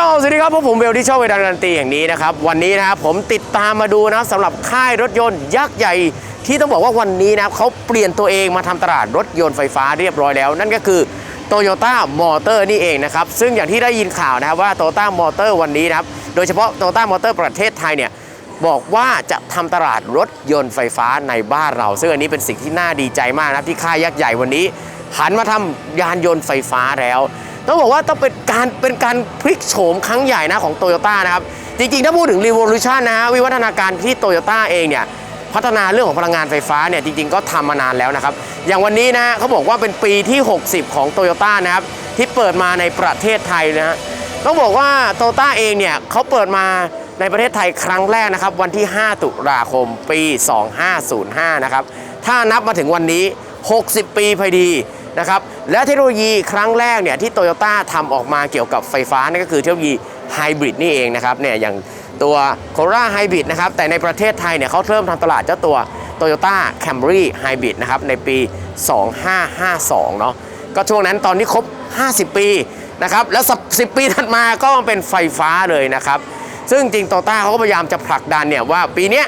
สวัสดีครับพวกผมเบลที่ช่องเวลาการันตีแห่งนี้นะครับ วันนี้นะครับผมติดตามมาดูนะสำหรับค่ายรถยนต์ยักษ์ใหญ่ที่ต้องบอกว่าวันนี้นะครับเขาเปลี่ยนตัวเองมาทำตลาดรถยนต์ไฟฟ้าเรียบร้อยแล้ว นั่นก็คือโตโยต้ามอเตอร์นี่เองนะครับ ซึ่งอย่างที่ได้ยินข่าวนะครับว่าโตโยต้ามอเตอร์วันนี้นะครับ โดยเฉพาะโตโยต้ามอเตอร์ประเทศไทยเนี่ยบอกว่าจะทำตลาดรถยนต์ไฟฟ้าในบ้านเรา ซึ่งอันนี้เป็นสิ่งที่น่าดีใจมากนะครับที่ค่ายยักษ์ใหญ่วันนี้หันมาทำยานยนต์ไฟฟ้าแล้ว ต้องบอกว่าต้องเป็นการเป็นการพลิกโฉมครั้งใหญ่นะของโตโยต้านะครับ จริงๆ ถ้าพูดถึง Revolution นะฮะวิวัฒนาการที่โตโยต้าเองเนี่ยพัฒนาเรื่องของพลังงานไฟฟ้าเนี่ยจริงๆก็ทำมานานแล้วนะครับ อย่างวันนี้นะเขาบอกว่าเป็นปีที่ 60 ของโตโยต้านะครับ ที่เปิดมาในประเทศไทยนะฮะต้องบอกว่าโตโยต้าเองเนี่ยเขาเปิดมาในประเทศไทยครั้งแรกนะครับ วันที่ 5 ตุลาคมปี 2505 นะครับ ถ้านับมาถึงวันนี้ 60 ปีพอดี นะครับและเทคโนโลยีครั้งแรกเนี่ยที่โตโยต้าทำออกมาเกี่ยวกับไฟฟ้านั่นก็คือเทคโนโลยีไฮบริดนี่เองนะครับเนี่ยอย่างตัว Corolla Hybrid นะครับแต่ในประเทศไทยเนี่ยเขาเริ่มทำตลาดเจ้าตัว Toyota Camry Hybrid นะครับในปี 2552 เนาะก็ช่วงนั้นตอนที่ครบ 50 ปีนะครับแล้ว 10 ปีถัดมาก็เป็นไฟฟ้าเลยนะครับ ซึ่งจริงโตต้าเขาก็พยายามจะผลักดันเนี่ยว่าปีนี้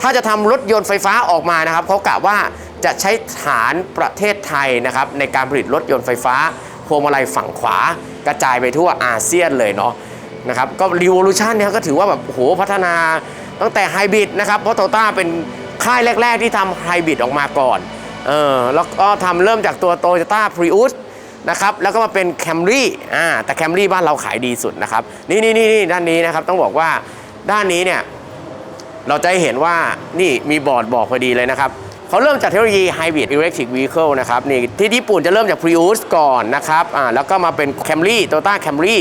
ถ้าจะทำรถยนต์ไฟฟ้าออกมานะครับเขากะว่า จะใช้ฐานประเทศไทยนะครับในการผลิตรถยนต์ไฟฟ้าพวงมาลัยฝั่งขวากระจายไปทั่วอาเซียนเลยเนาะนะครับก็ Revolution เนี่ยก็ถือว่าแบบโหพัฒนาตั้งแต่ไฮบริดนะครับเพราะโตต้าเป็นค่ายแรก ๆ ที่ทำไฮบริดออกมาก่อนเออแล้วก็ทำเริ่มจากตัว Toyota Prius นะครับแล้วก็มาเป็น Camry อ่าแต่ Camry บ้านเราขายดีสุดนะครับนี่นี่นี่นด้านนี้นะครับต้องบอกว่าด้านนี้เนี่ยเราจะเห็นว่านี่มีบอร์ดบอกพอดีเลยนะครับ เขาเริ่มจากเทคโนโลยี Hybrid Electric Vehicle นะครับนี่ที่ญี่ปุ่นจะเริ่มจาก Prius ก่อนนะครับอ่าแล้วก็มาเป็น Camry Toyota Camry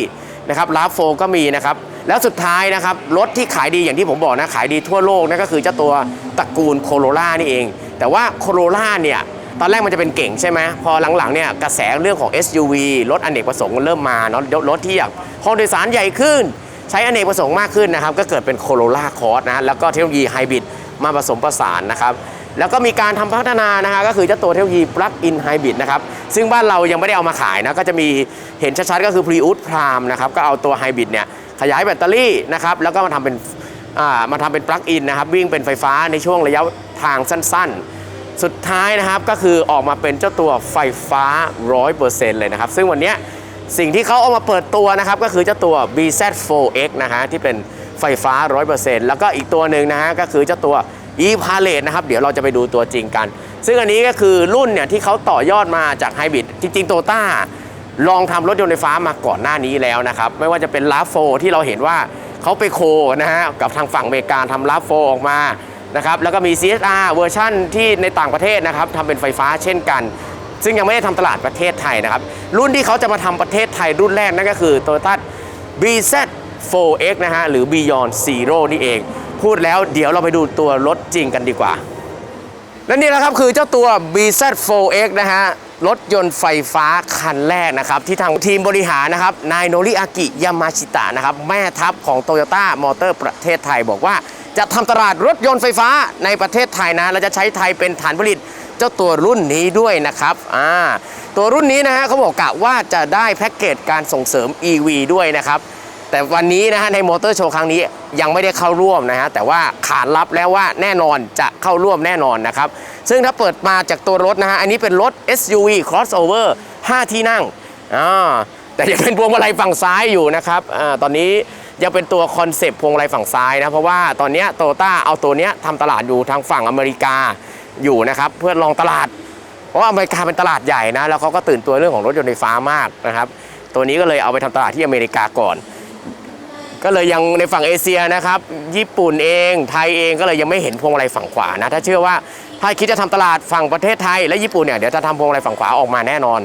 นะครับลาโฟก็มีนะครับแล้วสุดท้ายนะครับรถที่ขายดีอย่างที่ผมบอกนะขายดีทั่วโลกนั่นก็คือเจ้าตัวตระกูลโคโรล่านี่เอง แต่ว่าโคโรล่าเนี่ยตอนแรกมันจะเป็นเก่งใช่ไหมพอหลังๆเนี่ยกระแสเรื่องของ SUV รถอเนกประสงค์เริ่มมาเนาะรถที่อยากห้องโดยสารใหญ่ขึ้น ใช้อเนกประสงค์มากขึ้นนะครับก็เกิดเป็นโคโรล่าคอร์สนะแล้วก็เทคโนโลยีไฮบริดมาผสมผสานนะครับ แล้วก็มีการทำพัฒนานะฮะก็คือเจ้าตัวเทคโนโลยี plug-in hybrid นะครับซึ่งบ้านเรายังไม่ได้เอามาขายนะก็จะมีเห็นชัดๆก็คือ Prius Prime นะครับก็เอาตัวไฮบริดเนี่ยขยายแบตเตอรี่นะครับแล้วก็มาทำเป็นอ่ามาทำเป็น plug-in นนะครับวิ่งเป็นไฟฟ้าในช่วงระยะทางสั้นๆ สุดท้ายนะครับก็คือออกมาเป็นเจ้าตัวไฟฟ้า 100%เลยนะครับซึ่งวันนี้สิ่งที่เขาเอามาเปิดตัวนะครับก็คือเจ้าตัว BZ4X นะฮะที่เป็นไฟฟ้า 100%แล้วก็อีกตัวหนึ่งนะฮะก็คือเจ้าตัว e p a l e t นะครับ เดี๋ยวเราจะไปดูตัวจริงกัน ซึ่งอันนี้ก็คือรุ่นเนี่ยที่เขาต่อยอดมาจากไฮบริดจริงๆโตต้าลองทำรถยนต์ไฟฟ้ามาก่อนหน้านี้แล้วนะครับ ไม่ว่าจะเป็นลาโฟที่เราเห็นว่าเขาไปโคนะฮะกับทางฝั่งอเมริกาทำลาโฟออกมานะครับแล้วก็มี CSR เวอร์ชั่นที่ในต่างประเทศนะครับทำเป็นไฟฟ้าเช่นกัน ซึ่งยังไม่ได้ทำตลาดประเทศไทยนะครับ รุ่นที่เขาจะมาทำประเทศไทยรุ่นแรกนั่นก็คือ Toyota BZ4X นะฮะหรือ Beyond Zero นี่เอง พูดแล้วเดี๋ยวเราไปดูตัวรถจริงกันดีกว่า และนี่แหละครับคือเจ้าตัว BZ4X นะฮะรถยนต์ไฟฟ้าคันแรกนะครับ ที่ทางทีมบริหารนะครับนายโนริอากิยามาชิตะนะครับ แม่ทัพของโตโยต้ามอเตอร์ประเทศไทยบอกว่าจะทำตลาดรถยนต์ไฟฟ้าในประเทศไทยนะและจะใช้ไทยเป็นฐานผลิตเจ้าตัวรุ่นนี้ด้วยนะครับอ่าตัวรุ่นนี้นะฮะเขาบอกกะว่าจะได้แพ็กเกจการส่งเสริม EV ด้วยนะครับ แต่วันนี้นะฮะในมอเตอร์โชว์ครั้งนี้ ยังไม่ได้เข้าร่วมนะฮะแต่ว่าขานรับแล้วว่าแน่นอนจะเข้าร่วมแน่นอนนะครับซึ่งถ้าเปิดมาจากตัวรถนะฮะอันนี้เป็นรถ SUV crossover 5 ที่นั่งอ่าแต่ยังเป็นพวงมาลัยฝั่งซ้ายอยู่นะครับอาตอนนี้ยังเป็นตัวคอนเซปต์พวงมาลัยฝั่งซ้ายนะเพราะว่าตอนนี้โตต้าเอาตัวเนี้ยทำตลาดอยู่ทางฝั่งอเมริกาอยู่นะครับเพื่อลองตลาด เพราะว่าอเมริกาเป็นตลาดใหญ่นะแล้วเขาก็ตื่นตัวเรื่องของรถยนต์ไฟฟ้ามากนะครับตัวนี้ก็เลยเอาไปทำตลาดที่อเมริกาก่อน ก็เลยยังในฝั่งเอเชียนะครับ ญี่ปุ่นเอง ไทยเองก็เลยยังไม่เห็นพวงมาลัยฝั่งขวานะ ถ้าเชื่อว่าถ้าคิดจะทำตลาดฝั่งประเทศไทย และญี่ปุ่นเนี่ยเดี๋ยวจะทำพวงมาลัยฝั่งขวาออกมาแน่นอน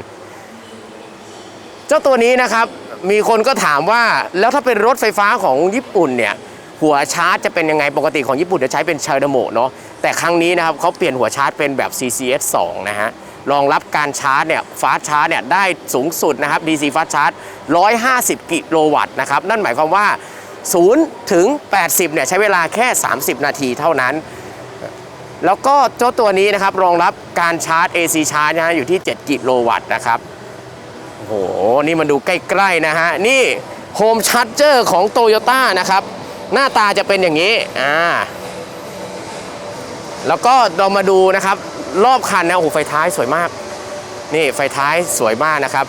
เจ้าตัวนี้นะครับมีคนก็ถามว่าแล้วถ้าเป็นรถไฟฟ้าของญี่ปุ่นเนี่ยหัวชาร์จจะเป็นยังไงปกติของญี่ปุ่นจะใช้เป็นชาร์ดโมเนาะแต่ครั้งนี้นะครับเขาเปลี่ยนหัวชาร์จเป็นแบบ CCS 2 นะฮะ รองรับการชาร์จเนี่ยฟาสชาร์จเนี่ยได้สูงสุดนะครับ DC ฟาสชาร์จ150 กิโลวัตต์นะครับ นั่นหมายความว่า 0 ถึง 80 เนี่ยใช้เวลาแค่ 30 นาทีเท่านั้น แล้วก็เจ้าตัวนี้นะครับ รองรับการชาร์จ AC ชาร์จนะฮะอยู่ที่ 7 กิโลวัตต์นะครับ โอ้โห นี่มันดูใกล้ ๆ นะฮะ นี่โฮมชาร์เจอร์ของโตโยต้านะครับ หน้าตาจะเป็นอย่างนี้ อ่า แล้วก็เรามาดูนะครับ รอบคันนะโอ้โหไฟท้ายสวยมาก นี่ไฟท้ายสวยมากนะครับ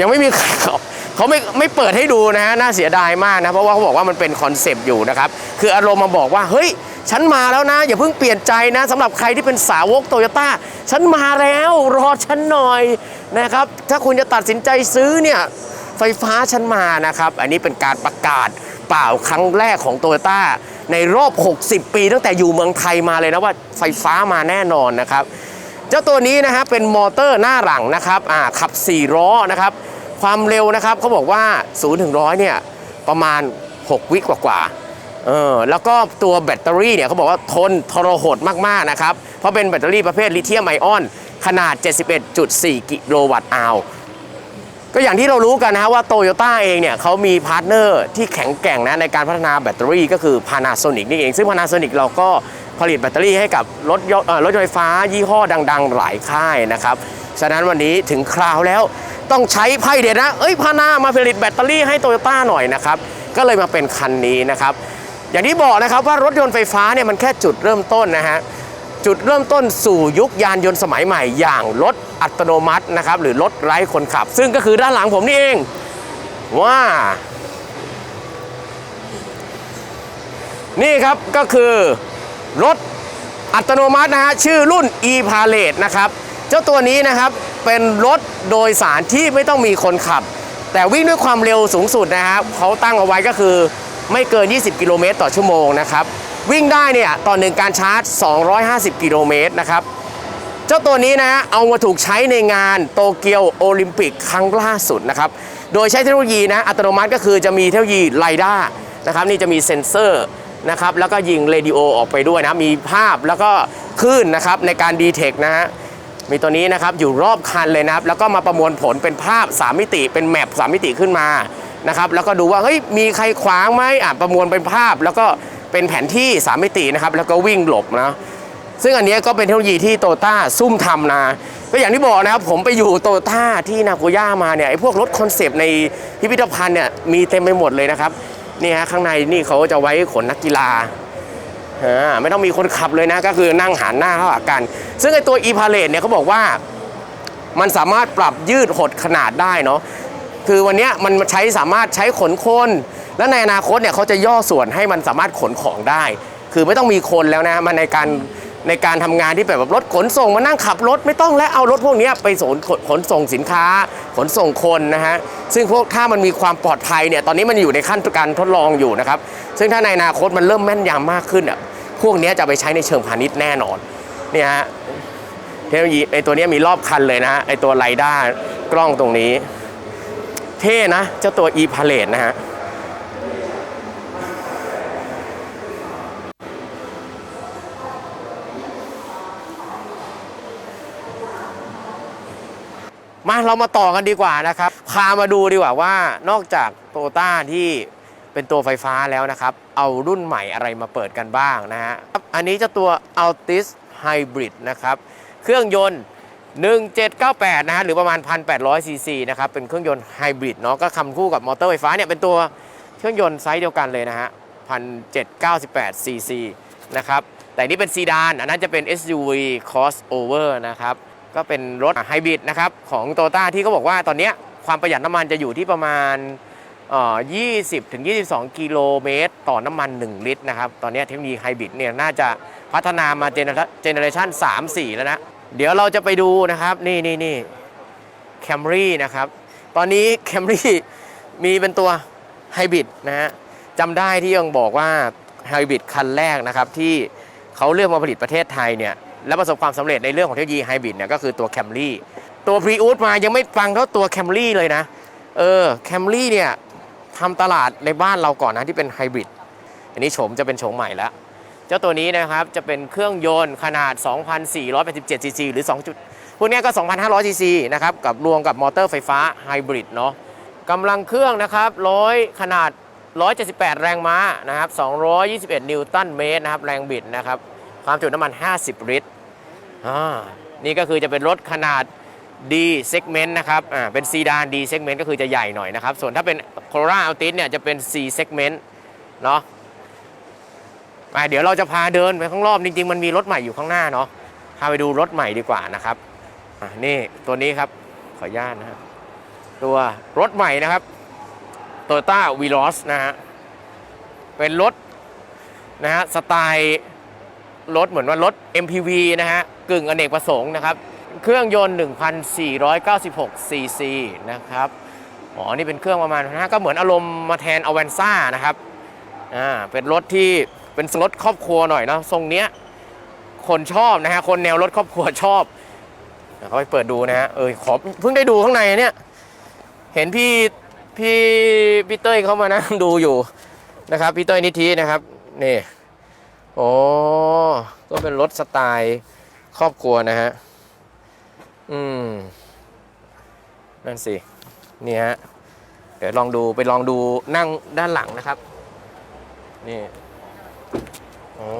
ยังไม่มีใครเขาเขาไม่ไม่เปิดให้ดูนะฮะน่าเสียดายมากนะเพราะว่าเขาบอกว่ามันเป็นคอนเซปต์อยู่นะครับคืออารมณ์มาบอกว่าเฮ้ยฉันมาแล้วนะ อย่าเพิ่งเปลี่ยนใจนะสำหรับใครที่เป็นสาวกโตโยต้าฉันมาแล้วรอฉันหน่อยนะครับ ถ้าคุณจะตัดสินใจซื้อเนี่ยไฟฟ้าฉันมานะครับ อันนี้เป็นการประกาศเปล่าครั้งแรกของโตโยต้า ในรอบ 60 ปี ตั้งแต่อยู่เมืองไทยมาเลยนะว่าไฟฟ้ามาแน่นอนนะครับ เจ้าตัวนี้นะฮะเป็นมอเตอร์หน้าหลังนะครับอ่าขับ 4 ล้อนะครับ ความเร็วนะครับเขาบอกว่า0ถึงร้อยเนี่ยประมาณ 6 วิกว่าๆเออแล้วก็ตัวแบตเตอรี่เนี่ยเขาบอกว่าทนทรหดมากๆนะครับ เพราะเป็นแบตเตอรี่ประเภทลิเธียมไอออน ขนาด 71.4 กิโลวัตต์อาว ก็อย่างที่เรารู้กันนะฮะว่าโตโยต้าเองเนี่ยเขามีพาร์ทเนอร์ที่แข็งแกร่งนะในการพัฒนาแบตเตอรี่ก็คือ Panasonic นี่เอง ซึ่ง Panasonic เราก็ผลิตแบตเตอรี่ให้กับรถยนต์รถยนต์ไฟฟ้ายี่ห้อดัง ๆ หลายค่ายนะครับ ฉะนั้นวันนี้ถึงคราวแล้วต้องใช้ไพ่เด็ดนะ เอ้ยพานามาผลิตแบตเตอรี่ให้โตโยต้าหน่อยนะครับ ก็เลยมาเป็นคันนี้นะครับ อย่างที่บอกนะครับว่ารถยนต์ไฟฟ้าเนี่ยมันแค่จุดเริ่มต้นนะฮะ จุดเริ่มต้นสู่ยุคยานยนต์สมัยใหม่ อย่างรถอัตโนมัตินะครับหรือรถไร้คนขับ ซึ่งก็คือด้านหลังผมนี่เองว่า นี่ครับก็คือรถอัตโนมัตินะฮะชื่อรุ่น e p a l a t e นะครับ เจ้าตัวนี้นะครับเป็นรถโดยสารที่ไม่ต้องมีคนขับ แต่วิ่งด้วยความเร็วสูงสุดนะครับเขาตั้งเอาไว้ก็คือไม่เกิน 20 กิโลเมตรต่อชั่วโมงนะครับ วิ่งได้เนี่ยต่อหนึ่งการชาร์จ 250 กิโลเมตรนะครับ เจ้าตัวนี้นะฮะเอามาถูกใช้ในงานโตเกียวโอลิมปิกครั้งล่าสุดนะครับ โดยใช้เทคโนโลยีนะอัตโนมัติก็คือจะมีเทคโนโลยีไลด้านะครับนี่จะมีเซ็นเซอร์นะครับแล้วก็ยิงเรดิโอออกไปด้วยนะมีภาพแล้วก็คลื่นนะครับในการดีเทคนะฮะมีตัวนี้นะครับอยู่รอบคันเลยนะครับ แล้วก็มาประมวลผลเป็นภาพ 3 มิติ เป็นแมป3มิติขึ้นมานะครับแล้วก็ดูว่าเฮ้ยมีใครขวางไหมอะประมวลเป็นภาพแล้วก็ เป็นแผนที่ 3 มิตินะครับ แล้วก็วิ่งหลบนะ ซึ่งอันนี้ก็เป็นเทคโนโลยีที่โตต้าซุ่มทำนะ ก็อย่างที่บอกนะครับ ผมไปอยู่โตต้าที่นาโกย่ามาเนี่ยไอ้พวกรถคอนเซปต์ในพิพิธภัณฑ์เนี่ยมีเต็มไปหมดเลยนะครับนี่ฮะข้างในนี่เขาจะไว้ขนนักกีฬาไม่ต้องมีคนขับเลยนะ ก็คือนั่งหันหน้าเข้าหากัน ซึ่งไอ้ตัว e p a l a t e เนี่ยเขาบอกว่ามันสามารถปรับยืดหดขนาดได้เนาะ คือวันนี้มันใช้สามารถใช้ขนคน และในอนาคตเนี่ยเขาจะย่อส่วนให้มันสามารถขนของได้ คือไม่ต้องมีคนแล้วนะมันในการในการทำงานที่แบบรถขนส่งมานั่งขับรถไม่ต้องแล้วเอารถพวกนี้ไปสนขนขนส่งสินค้า ขนส่งคนนะฮะซึ่งพวกถ้ามันมีความปลอดภัยเนี่ยตอนนี้มันอยู่ในขั้นการทดลองอยู่นะครับซึ่งถ้าในอนาคตมันเริ่มแม่นยำมากขึ้นอะพวกนี้จะไปใช้ในเชิงพาณิชย์แน่นอนเนี่ยฮะเทคโนโลยีไอตัวนี้มีรอบคันเลยนะฮะไอตัวไรด้ากล้องตรงนี้ เท่นะ เจ้าตัว e p a l a t e นะฮะมาเรามาต่อกันดีกว่านะครับ พามาดูดีกว่าว่านอกจากโตต้าที่เป็นตัวไฟฟ้าแล้วนะครับ เอารุ่นใหม่อะไรมาเปิดกันบ้างนะฮะ อันนี้จะตัว Altis Hybrid นะครับ เครื่องยนต์ 1798 นะฮะหรือประมาณ 1,800 ซีซีนะครับ เป็นเครื่องยนต์ไฮบริดเนาะก็คำคู่กับมอเตอร์ไฟฟ้าเนี่ย เป็นตัวเครื่องยนต์ไซส์เดียวกันเลยนะฮะ 1,798 ซีซีนะครับ แต่นี่เป็นซีดาน อันนั้นจะเป็น SUV crossover นะครับ ก็เป็นรถไฮบริดนะครับ ของโตต้าที่เขาบอกว่าตอนนี้ความประหยัดน้ำมันจะอยู่ที่ประมาณเอ่อ20ถึง22 กิโลเมตร ต่อน้ำมัน 1 ลิตรนะครับ ตอนนี้เทคโนโลยีไฮบริดเนี่ยน่าจะพัฒนามาเจเนเจเนเรชัน3 4 แล้วนะ เดี๋ยวเราจะไปดูนะครับนี่นี่นี่แคมรี่นะครับ ตอนนี้แคมรี่มีเป็นตัวไฮบริดนะฮะจำได้ที่ยังบอกว่าไฮบริดคันแรกนะครับที่เขาเลือกมาผลิตประเทศไทยเนี่ยและประสบความสำเร็จในเรื่องของเทคโนโลยีไฮบริดเนี่ยก็คือตัวแคมรี่ตัวพรีอูดมายังไม่ฟังเท่าตัวแคมรี่เลยนะ เออแคมรี่เนี่ยทำตลาดในบ้านเราก่อนนะที่เป็นไฮบริดอันนี้โฉมจะเป็นโฉมใหม่แล้ว เจ้าตัวนี้นะครับจะเป็นเครื่องยนต์ขนาด 2,487 ซีซีหรือ 2 จุดพวกนี้ก็ 2,500 ซีซีนะครับกับรวมกับมอเตอร์ไฟฟ้าไฮบริดเนาะกำลังเครื่องนะครับ100ขนาด 178 แรงม้านะครับ 221 นิวตันเมตรนะครับแรงบิดนะครับความจุน้ำมัน 50 ลิตรอ่านี่ก็คือจะเป็นรถขนาด D segment นะครับอ่าเป็นซีดาน D segment ก็คือจะใหญ่หน่อยนะครับ ส่วนถ้าเป็น Corolla Altis เนี่ยจะเป็น C segment เนาะ อ่าเดี๋ยวเราจะพาเดินไปข้างรอบจริงๆ มันมีรถใหม่อยู่ข้างหน้าเนาะพาไปดูรถใหม่ดีกว่านะครับนี่ตัวนี้ครับขออนุญาตนะครับตัวรถใหม่นะครับ Toyota Vios นะฮะเป็นรถนะฮะสไตล์รถเหมือนว่ารถ MPV นะฮะกึ่งอเนกประสงค์นะครับ เครื่องยนต์ 1,496ซีซีนะครับอ๋อนี่เป็นเครื่องประมาณนะก็เหมือนอารมณ์มาแทนอเวนซ่านะครับอ่าเป็นรถที่ เป็นรถครอบครัวหน่อยเนาะทรงเนี้ยคนชอบนะฮะคนแนวรถครอบครัวชอบเดี๋ยวเขาไปเปิดดูนะฮะเออขอเพิ่งได้ดูข้างในเนี่ย เห็นพี่พี่พี่เต้ยเขามานั่งดูอยู่นะครับพี่เต้ยนิธินะครับนี่โอ้ก็เป็นรถสไตล์ครอบครัวนะฮะอืมนั่นสินี่ฮะเดี๋ยวลองดูไปลองดูนั่งด้านหลังนะครับ นี่ โอ้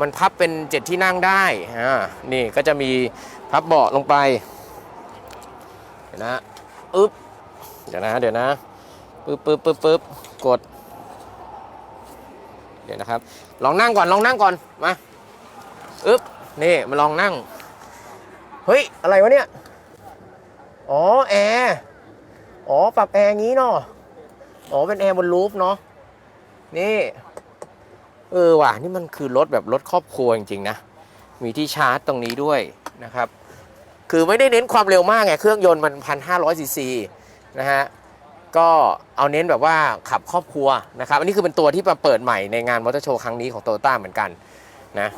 มันพับเป็นเจ็ดที่นั่งได้อ่านี่ก็จะมีพับเบาะลงไป เดี๋ยวนะอึ๊บเดี๋ยวนะ เดี๋ยวนะปึ๊บปึ๊บปึ๊บปึ๊บกด เดี๋ยวนะครับ ลองนั่งก่อน ลองนั่งก่อน มาอึ๊บ นี่มาลองนั่ง เฮ้ย อะไรวะเนี่ย อ๋อ แอร์ อ๋อ ปรับแอร์งี้เนาะ อ๋อ เป็นแอร์บนรูฟเนาะ นี่ เออว่ะนี่มันคือรถแบบรถครอบครัวจริงๆนะมีที่ชาร์จตรงนี้ด้วยนะครับ คือไม่ได้เน้นความเร็วมากไงเครื่องยนต์มัน1,500ซีซีนะฮะก็เอาเน้นแบบว่าขับครอบครัวนะครับ อันนี้คือเป็นตัวที่มาเปิดใหม่ในงานมอเตอร์โชว์ครั้งนี้ของโตโยต้าเหมือนกันนะ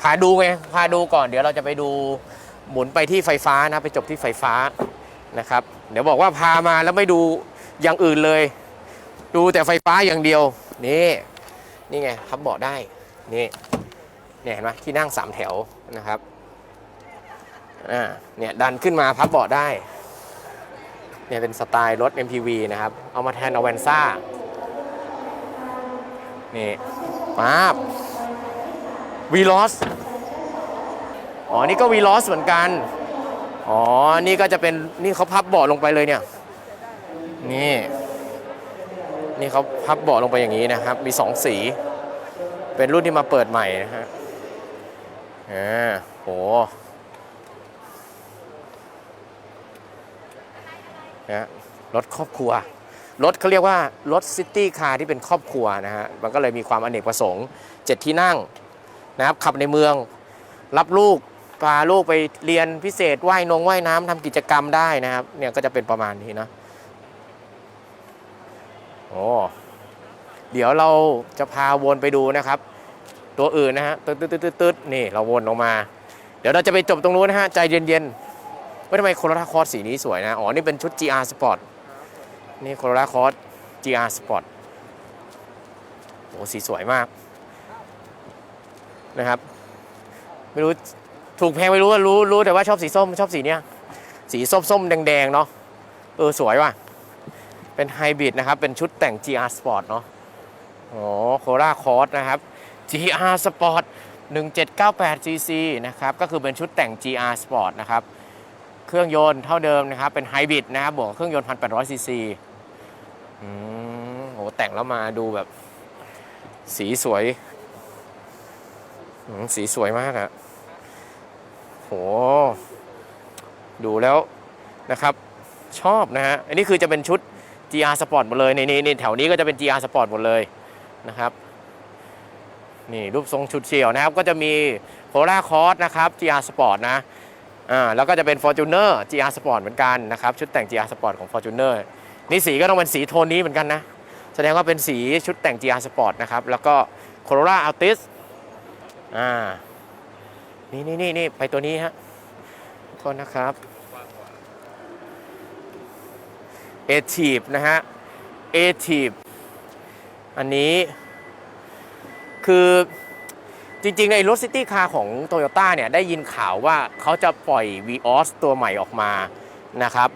พาดูไงพาดูก่อนเดี๋ยวเราจะไปดูหมุนไปที่ไฟฟ้านะไปจบที่ไฟฟ้านะครับ เดี๋ยวบอกว่าพามาแล้วไม่ดูอย่างอื่นเลย ดูแต่ไฟฟ้าอย่างเดียวนี่ นี่ไงพับเบาะได้ นี่เนี่ยเห็นไหมที่นั่งสามแถวนะครับอ่าเนี่ยดันขึ้นมาพับเบาะได้เนี่ยเป็นสไตล์รถ MPV นะครับ เอามาแทนอเวนซ่านี่ป๊าบวีลอสอ๋อ นี่ก็วีลอสเหมือนกัน อ๋อ นี่ก็จะเป็น นี่เขาพับเบาะลงไปเลยเนี่ย นี่ นี่เขาพับเบาะลงไปอย่างนี้นะครับ มีสองสี เป็นรุ่นที่มาเปิดใหม่นะฮะอ่าโหนะรถครอบครัว รถเขาเรียกว่ารถซิตี้คาร์ที่เป็นครอบครัวนะฮะ มันก็เลยมีความอเนกประสงค์เจ็ดที่นั่งนะครับ ขับในเมือง รับลูกพาลูกไปเรียนพิเศษว่ายนงว่ายน้ำทำกิจกรรมได้นะครับ เนี่ยก็จะเป็นประมาณนี้นะ โอ้เดี๋ยวเราจะพาวนไปดูนะครับ ตัวอื่นนะฮะตึ๊ดตึ๊ดตึ๊ดนี่เราวนออกมา เดี๋ยวเราจะไปจบตรงนู้นนะฮะใจเย็นๆว่าทำไมโคโรล่าคอร์สสีนี้สวยนะ อ๋อ นี่เป็นชุด GR Sport นี่โคโรล่าคอร์ส GR Sport โอ้สีสวยมากนะครับ ไม่รู้ถูกแพงไม่รู้ว่ารู้รู้แต่ว่าชอบสีส้มชอบสีเนี้ยสีส้มส้มๆแดงๆเนาะเออสวยว่ะ เป็นไฮบริดนะครับ เป็นชุดแต่ง GR Sport เนาะอ๋อโคราคอร์สนะครับ GR Sport 1798 cc นะครับ ก็คือเป็นชุดแต่ง GR Sport นะครับ เครื่องยนต์เท่าเดิมนะครับ เป็นไฮบริดนะครับ บวกเครื่องยนต์ 1,800ซีซีอืมโห แต่งแล้วมาดูแบบ สีสวย สีสวยมากอะโห ดูแล้วนะครับ ชอบนะฮะ อันนี้คือจะเป็นชุด GR Sport หมดเลยในนี่นี่แถวนี้ก็จะเป็น GR Sport หมดเลยนะครับนี่รูปทรงชุดเฉียวนะครับ ก็จะมีโ o ล่าคอสนะครับ GR Sport นะอ่าแล้วก็จะเป็น Fortuner GR Sport เหมือนกันนะครับ ชุดแต่ง GR Sport ของ Fortuner นี่สีก็ต้องเป็นสีโทนนี้เหมือนกันนะ แสดงว่าเป็นสีชุดแต่ง GR Sport นะครับ แล้วก็ Corolla Altis อ่านี่นี่นี่นี่ไปตัวนี้ฮะโทษนะครับ a t i v นะฮะ a t i v อันนี้ คือจริงๆในรถซิตี้คาร์ของ t o y ยต้เนี่ย ได้ยินข่าวว่าเขาจะปล่อย Vios ตัวใหม่ออกมานะครับ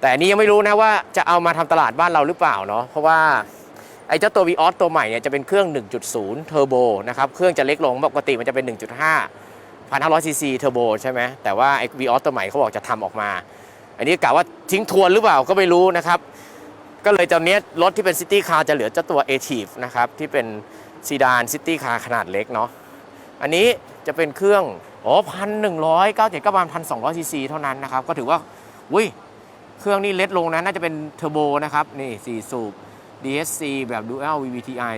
แต่นี้ยังไม่รู้นะว่าจะเอามาทำตลาดบ้านเราหรือเปล่าเนาะเพราะว่าไอ้เจ้าตัว Vios ตัวใหม่เนี่ยจะเป็นเครื่อง 1.0 เทอร์โบนะครับ เครื่องจะเล็กลงปกติมันจะเป็น 1.5 1,500ซีซีเทอร์โบใช่ไหมแต่ว่าไอ้ v ีออสตัวใหม่เขาบอกจะทำออกมา อันนี้กะว่าทิ้งทวนหรือเปล่าก็ไม่รู้นะครับ ก็เลยตอนนี้รถที่เป็นซิตี้คาร์จะเหลือเจ้าตัว a t i v นะครับที่เป็นซีดานซิตี้คาร์ขนาดเล็กเนาะอันนี้จะเป็นเครื่องอ๋อพันหนึ่งร้อยเก้าเจ็ดก็ประมาณพันสองร้อยซีซีเท่านั้นนะครับ ก็ถือว่าอุ้ยเครื่องนี้เล็ดลงนะ น่าจะเป็นเทอร์โบนะครับ นี่4สูบ DSC แบบ Dual VVTi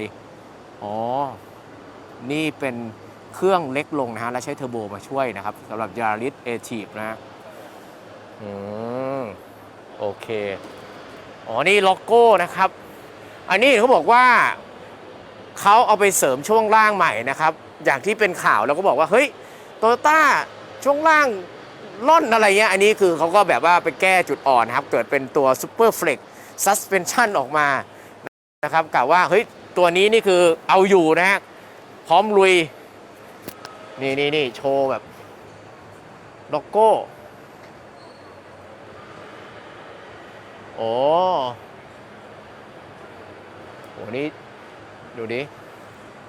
อ๋อ นี่เป็นเครื่องเล็กลงนะฮะ และใช้เทอร์โบมาช่วยนะครับสำหรับ Yaris a t i v นะฮะอืม โอเค อ๋อ นี่โลโก้นะครับ อันนี้เขาบอกว่าเขาเอาไปเสริมช่วงล่างใหม่นะครับ อย่างที่เป็นข่าวแล้วก็บอกว่า เฮ้ยโตโยต้าช่วงล่างล่อนอะไรเงี้ย อันนี้คือเขาก็แบบว่าไปแก้จุดอ่อนนะครับ เกิดเป็นตัว Super Flex Suspension ออกมานะครับกล่าวว่า เฮ้ย ตัวนี้นี่คือเอาอยู่นะฮะพร้อมลุย นี่นี่นี่โชว์แบบโลโก้ โอ้โหนี่ดูดิ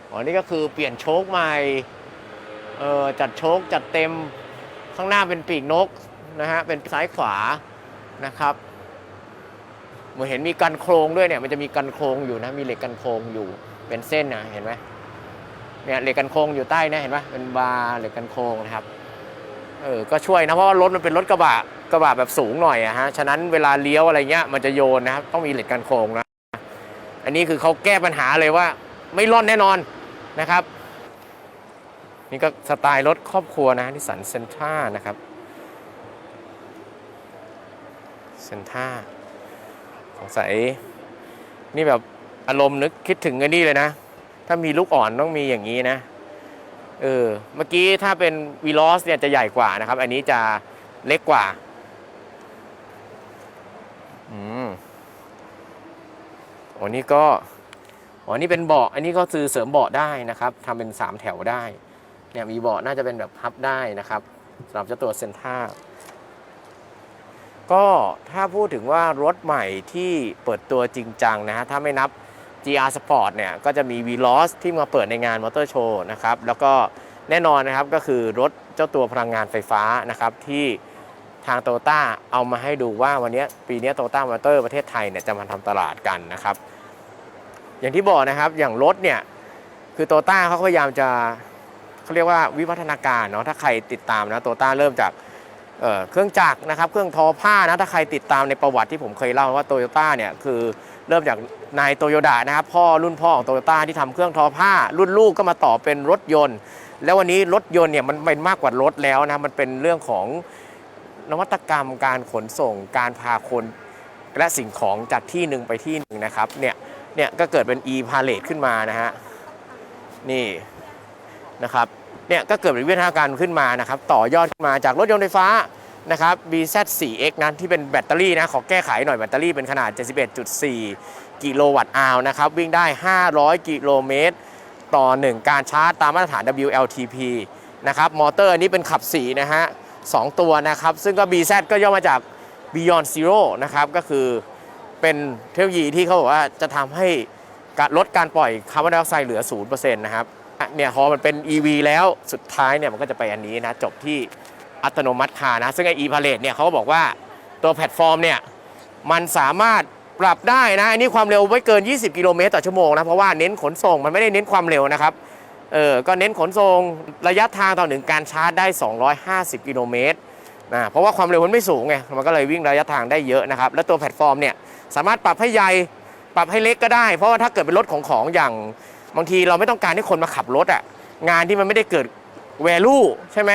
อ๋อ นี่ก็คือเปลี่ยนโชคใหม่ เออจัดโชคจัดเต็ม ข้างหน้าเป็นปีกนกนะฮะ เป็นซ้ายขวานะครับ เหมือนเห็นมีกันโครงด้วยเนี่ย มันจะมีกันโครงอยู่นะ มีเหล็กกันโครงอยู่ เป็นเส้นนะ เห็นไหมเนี่ยเหล็กกันโครงอยู่ใต้นะ เห็นไหมเป็นบาร์เหล็กกันโครงนะครับ เออก็ช่วยนะเพราะว่ารถมันเป็นรถกระบะกระบะแบบสูงหน่อยอะฮะฉะนั้นเวลาเลี้ยวอะไรเงี้ยมันจะโยนนะครับต้องมีเหล็กกันโครงนะอันนี้คือเขาแก้ปัญหาเลยว่า ไม่ร่อนแน่นอนนะครับ นี่ก็สไตล์รถครอบครัวนะนิสสันเซนท่านะครับเซนท่าสงสัยนี่แบบอารมณ์นึกคิดถึงไอ้นี่เลยนะ ถ้ามีลูกอ่อนต้องมีอย่างนี้นะ เออเมื่อกี้ถ้าเป็นวีลอสเนี่ยจะใหญ่กว่านะครับ อันนี้จะเล็กกว่าอืมอ้นี่ก็อ๋อนี่เป็นเบาะอันนี้ก็คือเสริมเบาะได้นะครับทำเป็น 3 แถวได้เนี่ยมีเบาะน่าจะเป็นแบบพับได้นะครับสำหรับเจ้าตัวเซนท่าก็ถ้าพูดถึงว่ารถใหม่ที่เปิดตัวจริงจังนะฮะถ้าไม่นับ GR Sport เนี่ยก็จะมี v l o s ที่มาเปิดในงานมอเตอร์โชว์นะครับแล้วก็แน่นอนนะครับก็คือรถเจ้าตัวพลังงานไฟฟ้านะครับที่ทางโตต้าเอามาให้ดูว่าวันนี้ปีนี้โตต้ามอเตอร์ประเทศไทยเนี่ยจะมาทำตลาดกันนะครับ อย่างที่บอกนะครับอย่างรถเนี่ยคือโตต้าเขาพยายามจะเขาเรียกว่าวิวัฒนาการเนาะถ้าใครติดตามนะโตต้าเริ่มจาก เเครื่องจักรนะครับ เครื่องทอผ้านะถ้าใครติดตามในประวัติที่ผมเคยเล่าว่าโตโยต้าเนี่ยคือเริ่มจากนายโตโยดะนะครับพ่อรุ่นพ่อของโตโยต้าที่ทำเครื่องทอผ้า รุ่นลูกก็มาต่อเป็นรถยนต์ แล้ววันนี้รถยนต์เนี่ยมันเป็นมากกว่ารถแล้วนะมันเป็นเรื่องของนวัตกรรมการขนส่งการพาคนและสิ่งของจากที่หนึ่งไปที่หนึ่งนะครับเนี่ยเนี่ยก็เกิดเป็น e p a l e t ขึ้นมานะฮะนี่นะครับ เนี่ยก็เกิดเป็นวิวัฒนาการขึ้นมานะครับต่อยอดขึ้นมาจากรถยนต์ไฟฟ้านะครับ BZ4X นั้นที่เป็นแบตเตอรี่นะขอแก้ไขหน่อยแบตเตอรี่เป็นขนาด 71.4 กิโลวัตต์อาวนะครับวิ่งได้ 500 กิโลเมตร ต่อ 1 การชาร์จตามมาตรฐาน WLTP นะครับมอเตอร์อันนี้เป็นขับ4นะฮะ2ตัวนะครับ ซึ่งก็ BZ ก็ย่อมาจาก Beyond Zero นะครับก็คือเป็นเทคโนโลยีที่เขาบอกว่าจะทำให้ลดการปล่อยคาร์บอนไดออกไซด์เหลือ 0%นะครับ เนี่ยพอมันเป็น EV แล้วสุดท้ายเนี่ยมันก็จะไปอันนี้นะจบที่อัตโนมัติคานะ ซึ่งไอ e p a l e t เนี่ยเขาบอกว่าตัวแพลตฟอร์มเนี่ยมันสามารถปรับได้นะ อันนี้ความเร็วไม่เกิน 20 กิโลเมตรต่อชั่วโมงนะ เพราะว่าเน้นขนส่งมันไม่ได้เน้นความเร็วนะครับเออก็เน้นขนส่งระยะทางต่อหนึ่งการชาร์จได้ 250 กิโลเมตรนะเพราะว่าความเร็วมันไม่สูงไงมันก็เลยวิ่งระยะทางได้เยอะนะครับ แล้วตัวแพลตฟอร์มเนี่ยสามารถปรับให้ใหญ่ปรับให้เล็กก็ได้ เพราะว่าถ้าเกิดเป็นรถของของอย่าง บางทีเราไม่ต้องการให้คนมาขับรถอะงานที่มันไม่ได้เกิด value ใช่ไหม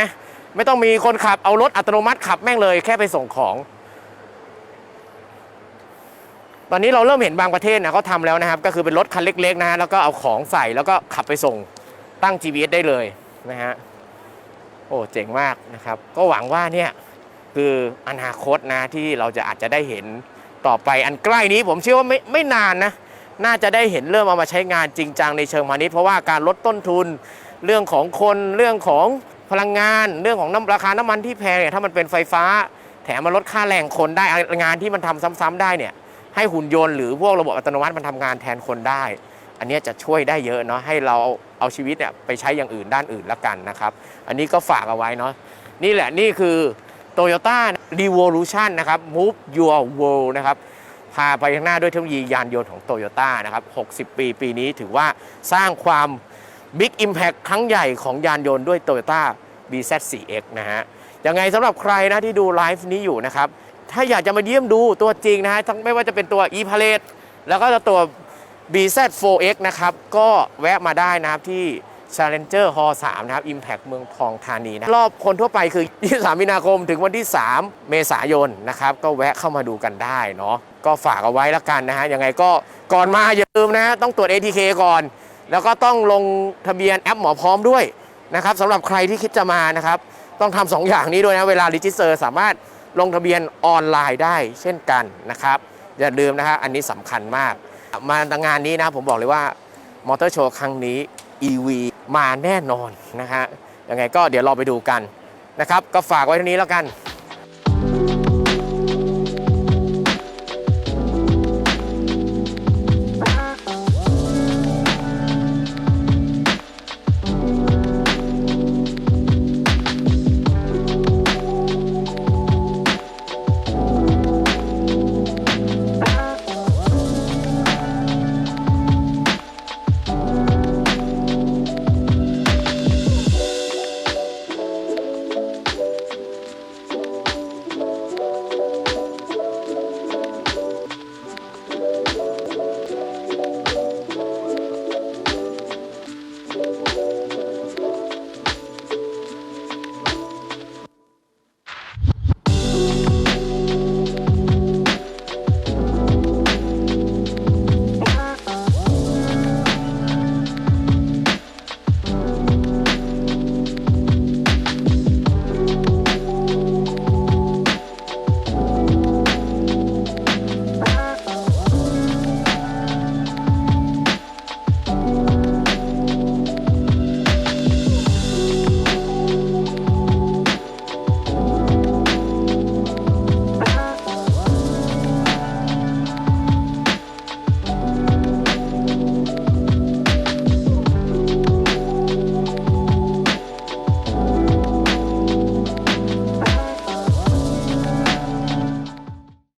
ไม่ต้องมีคนขับเอารถอัตโนมัติขับแม่งเลยแค่ไปส่งของ ตอนนี้เราเริ่มเห็นบางประเทศนะเขาทำแล้วนะครับ ก็คือเป็นรถคันเล็กๆนะฮะแล้วก็เอาของใส่แล้วก็ขับไปส่งตั้ง GPS ได้เลยนะฮะโอ้เจ๋งมากนะครับ ก็หวังว่าเนี่ยคืออนาคตนะที่เราจะอาจจะได้เห็นต่อไปอันใกล้นี้ผมเชื่อว่าไม่ไม่นานนะ น่าจะได้เห็นเริ่มเอามาใช้งานจริงจังในเชิงพาณิชย์เพราะว่าการลดต้นทุนเรื่องของคนเรื่องของพลังงาน เรื่องของน้ำราคาน้ำมันที่แพงเนี่ยถ้ามันเป็นไฟฟ้า แถมมาลดค่าแรงคนได้งานที่มันทำซ้ำๆได้เนี่ยให้หุ่นยนต์หรือพวกระบบอัตโนมัติมันทำงานแทนคนได้ อันนี้จะช่วยได้เยอะเนาะให้เราเอาชีวิตเนี่ยไปใช้อย่างอื่นด้านอื่นละกันนะครับ อันนี้ก็ฝากเอาไว้เนาะนี่แหละนี่คือ Toyota Revolution นะครับ Move Your World นะครับาไปข้างหน้าด้วยเทคโนโลยียานยนต์ของ Toyota นะครับ 60 ปีปีนี้ถือว่าสร้างความ Big Impact ครั้งใหญ่ของยานยนต์ด้วย Toyota BZ4X นะฮะยังไงสำหรับใครนะที่ดูไลฟ์นี้อยู่นะครับ ถ้าอยากจะมาเยี่ยมดูตัวจริงนะฮะทั้งไม่ว่าจะเป็นตัว e p a l e t แล้วก็ตัว BZ4X นะครับ ก็แวะมาได้นะครับที่ Challenger Hall 3นะครับ Impact เมืองทองธานีนะ รอบคนทั่วไปคือ 23 มีนาคมถึงวันที่ 3 เมษายนนะครับ ก็แวะเข้ามาดูกันได้เนาะ ก็ฝากเอาไว้แล้วกันนะฮะ ยังไงก็ก่อนมาอย่าลืมนะฮะ ต้องตรวจ ATK ก่อน แล้วก็ต้องลงทะเบียนแอปหมอพร้อมด้วยนะครับสำหรับใครที่คิดจะมานะครับ ต้องทำสองอย่างนี้ด้วยนะ เวลารีจิสเตอร์สามารถลงทะเบียนออนไลน์ได้เช่นกันนะครับ อย่าลืมนะฮะ อันนี้สำคัญมาก มางานนี้นะผมบอกเลยว่ามอเตอร์โชว์ครั้งนี้ EV มาแน่นอนนะฮะยังไงก็เดี๋ยวเราไปดูกันนะครับ ก็ฝากไว้เท่านี้แล้วกัน